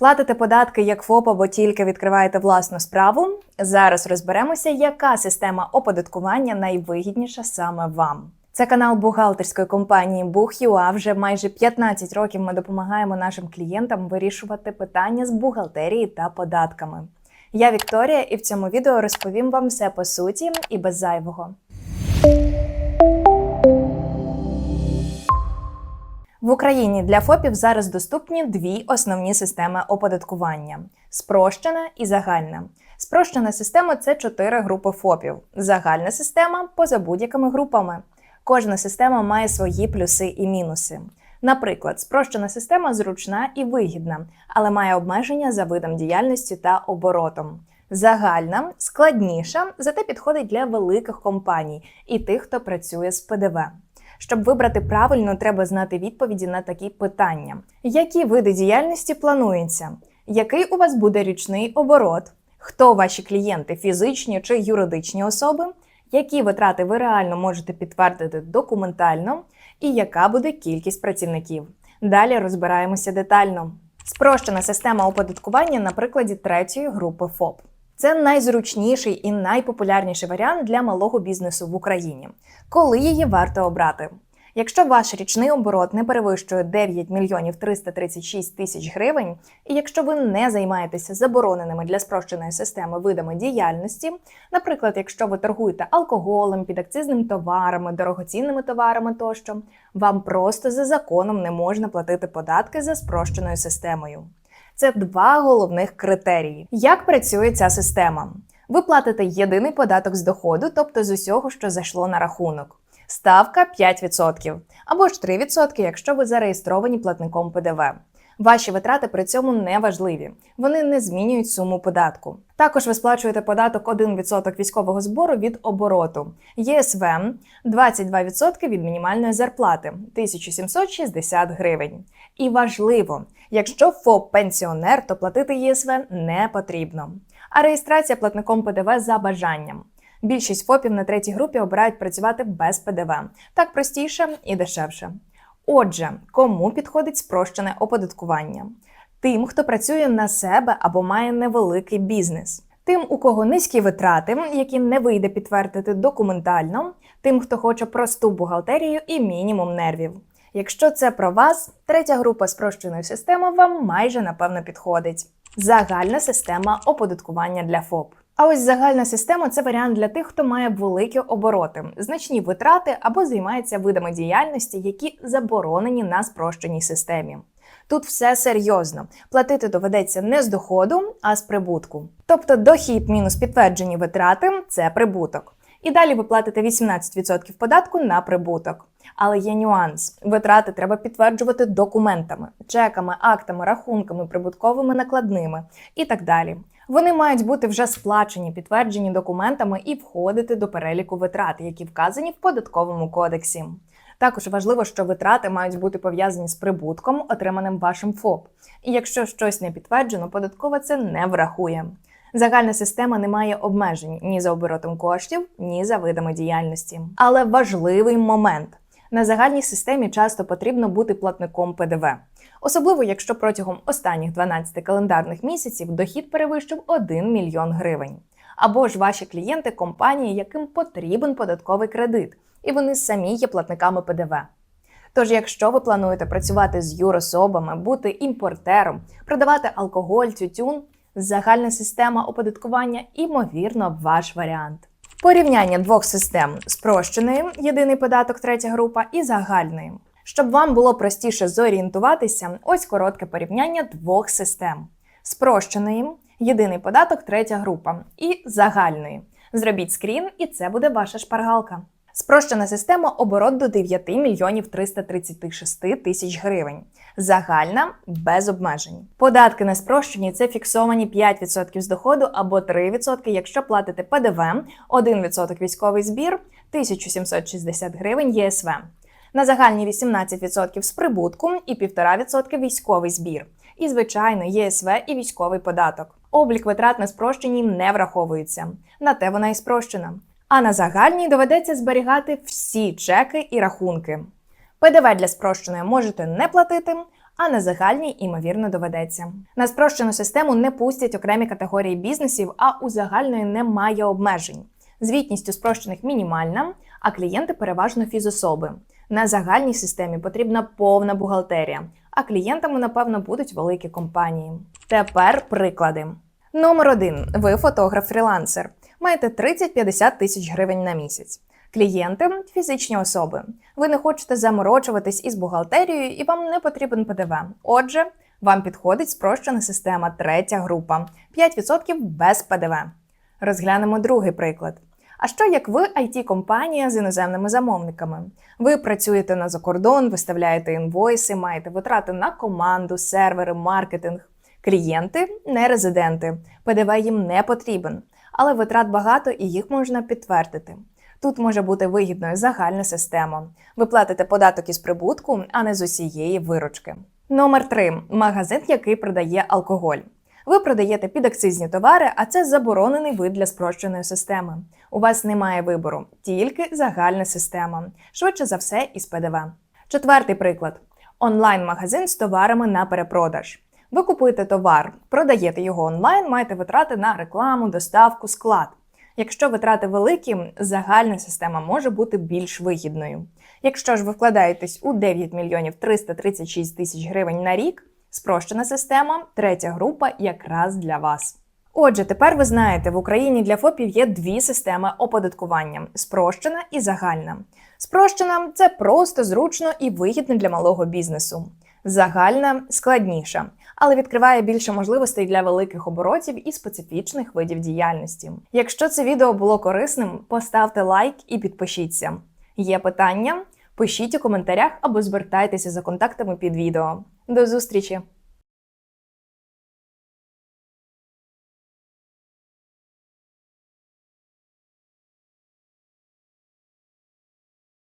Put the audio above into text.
Платите податки як ФОП або тільки відкриваєте власну справу. Зараз розберемося, яка система оподаткування найвигідніша саме вам. Це канал бухгалтерської компанії Бух.ua. Вже майже 15 років ми допомагаємо нашим клієнтам вирішувати питання з бухгалтерії та податками. Я Вікторія, і в цьому відео розповім вам все по суті і без зайвого. В Україні для ФОПів зараз доступні дві основні системи оподаткування: спрощена і загальна. Спрощена система це чотири групи ФОПів. Загальна система поза будь-якими групами. Кожна система має свої плюси і мінуси. Наприклад, спрощена система зручна і вигідна, але має обмеження за видом діяльності та оборотом. Загальна складніша, зате підходить для великих компаній і тих, хто працює з ПДВ. Щоб вибрати правильно, треба знати відповіді на такі питання: які види діяльності плануються? Який у вас буде річний оборот? Хто ваші клієнти фізичні чи юридичні особи? Які витрати ви реально можете підтвердити документально, і яка буде кількість працівників? Далі розбираємося детально. Спрощена система оподаткування на прикладі третьої групи ФОП. Це найзручніший і найпопулярніший варіант для малого бізнесу в Україні, коли її варто обрати. Якщо ваш річний оборот не перевищує 9 мільйонів 336 тисяч гривень, і якщо ви не займаєтеся забороненими для спрощеної системи видами діяльності, наприклад, якщо ви торгуєте алкоголем, підакцизним товарами, дорогоцінними товарами тощо, вам просто за законом не можна платити податки за спрощеною системою. Це два головних критерії. Як працює ця система? Ви платите єдиний податок з доходу, тобто з усього, що зайшло на рахунок. Ставка 5% або ж 3%, якщо ви зареєстровані платником ПДВ. Ваші витрати при цьому не важливі, вони не змінюють суму податку. Також ви сплачуєте податок 1% військового збору від обороту, ЄСВ 22% від мінімальної зарплати 1760 гривень. І важливо, якщо ФОП пенсіонер, то платити ЄСВ не потрібно. А реєстрація платником ПДВ за бажанням. Більшість ФОПів на третій групі обирають працювати без ПДВ. Так простіше і дешевше. Отже, кому підходить спрощене оподаткування? Тим, хто працює на себе або має невеликий бізнес. Тим, у кого низькі витрати, які не вийде підтвердити документально, тим, хто хоче просту бухгалтерію і мінімум нервів. Якщо це про вас, третя група спрощеної системи вам майже напевно підходить. Загальна система оподаткування для ФОП. А ось загальна система це варіант для тих, хто має великі обороти, значні витрати або займається видами діяльності, які заборонені на спрощеній системі. Тут все серйозно. Платити доведеться не з доходу, а з прибутку. Тобто дохід мінус підтверджені витрати це прибуток. І далі ви платите 18% податку на прибуток. Але є нюанс: витрати треба підтверджувати документами, чеками, актами, рахунками, прибутковими накладними і так далі. Вони мають бути вже сплачені, підтверджені документами і входити до переліку витрат, які вказані в податковому кодексі. Також важливо, що витрати мають бути пов'язані з прибутком, отриманим вашим ФОП. І якщо щось не підтверджено, податкова це не врахує. Загальна система не має обмежень ні за оборотом коштів, ні за видами діяльності. Але важливий момент. На загальній системі часто потрібно бути платником ПДВ, особливо якщо протягом останніх 12 календарних місяців дохід перевищив 1 мільйон гривень. Або ж ваші клієнти компанії, яким потрібен податковий кредит, і вони самі є платниками ПДВ. Тож, якщо ви плануєте працювати з юрособами, бути імпортером, продавати алкоголь, тютюн, загальна система оподаткування імовірно ваш варіант. Порівняння двох систем спрощеної єдиний податок, третя група, і загальної. Щоб вам було простіше зорієнтуватися, ось коротке порівняння двох систем: спрощеної єдиний податок, третя група, і загальної. Зробіть скрін, і це буде ваша шпаргалка. Спрощена система оборот до 9 мільйонів 336 тисяч гривень. Загальна без обмежень. Податки на спрощені це фіксовані 5% з доходу або 3%, якщо платите ПДВ, 1% військовий збір, 1760 гривень ЄСВ. На загальні 18% з прибутку і 1,5% військовий збір. І, звичайно, ЄСВ і військовий податок. Облік витрат на спрощеній не враховується. На те вона і спрощена. А на загальній доведеться зберігати всі чеки і рахунки. ПДВ для спрощеної можете не платити, а на загальній, імовірно, доведеться. На спрощену систему не пустять окремі категорії бізнесів, а у загальної немає обмежень. Звітність у спрощених мінімальна, а клієнти переважно фізособи. На загальній системі потрібна повна бухгалтерія, а клієнтами, напевно, будуть великі компанії. Тепер приклади. Номер один. Ви фотограф-фрілансер. Маєте 30-50 тисяч гривень на місяць. Клієнти фізичні особи. Ви не хочете заморочуватись із бухгалтерією і вам не потрібен ПДВ. Отже, вам підходить спрощена система третя група 5% без ПДВ. Розглянемо другий приклад. А що як ви it компанія з іноземними замовниками? Ви працюєте на закордон, виставляєте інвойси, маєте витрати на команду, сервери, маркетинг. Клієнти не резиденти, ПДВ їм не потрібен, але витрат багато і їх можна підтвердити. Тут може бути вигідною загальна система. Ви платите податок із прибутку, а не з усієї виручки. Номер 3. магазин, який продає алкоголь. Ви продаєте підакцизні товари, а це заборонений вид для спрощеної системи. У вас немає вибору, тільки загальна система. Швидше за все, із ПДВ. Четвертий приклад: онлайн-магазин з товарами на перепродаж. Ви купуєте товар, продаєте його онлайн, маєте витрати на рекламу, доставку, склад. Якщо витрати великі, загальна система може бути більш вигідною. Якщо ж ви вкладаєтесь у 9 мільйонів 336 тисяч гривень на рік, спрощена система, третя група якраз для вас. Отже, тепер ви знаєте, в Україні для ФОПів є дві системи оподаткування: спрощена і загальна. Спрощена це просто зручно і вигідно для малого бізнесу. Загальна складніша, але відкриває більше можливостей для великих оборотів і специфічних видів діяльності. Якщо це відео було корисним, поставте лайк і підпишіться. Є питання? Пишіть у коментарях або звертайтеся за контактами під відео. До зустрічі!